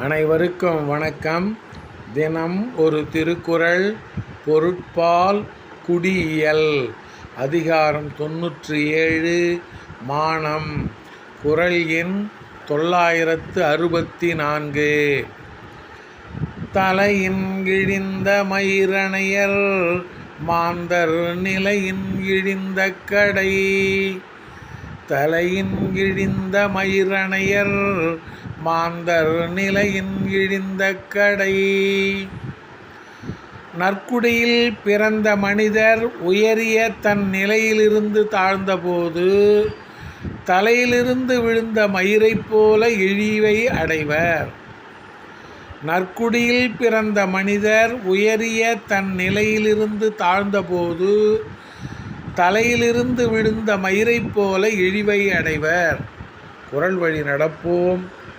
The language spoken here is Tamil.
அனைவருக்கும் வணக்கம். தினம் ஒரு திருக்குறள் பொருட்பால் குடியியல். அதிகாரம் தொன்னூற்றி ஏழு மானம். குரல் எண் தொள்ளாயிரத்து அறுபத்தி நான்கு தலையின் இழிந்த மயிரணையர் மாந்தர் நிலையின் இழிந்த கடை. தலையின் இழிந்த மயிரணையர் மாந்தர் நிலையின் இழிந்த கடை. நற்குடியில் பிறந்த மனிதர் உயரிய தன் நிலையிலிருந்து தாழ்ந்தபோது தலையிலிருந்து விழுந்த மயிரைப் போல இழிவை அடைவர். நற்குடியில் பிறந்த மனிதர் உயரிய தன் நிலையிலிருந்து தாழ்ந்தபோது தலையிலிருந்து விழுந்த மயிரைப் போல இழிவை அடைவர். குரல் வழி நடப்போம்.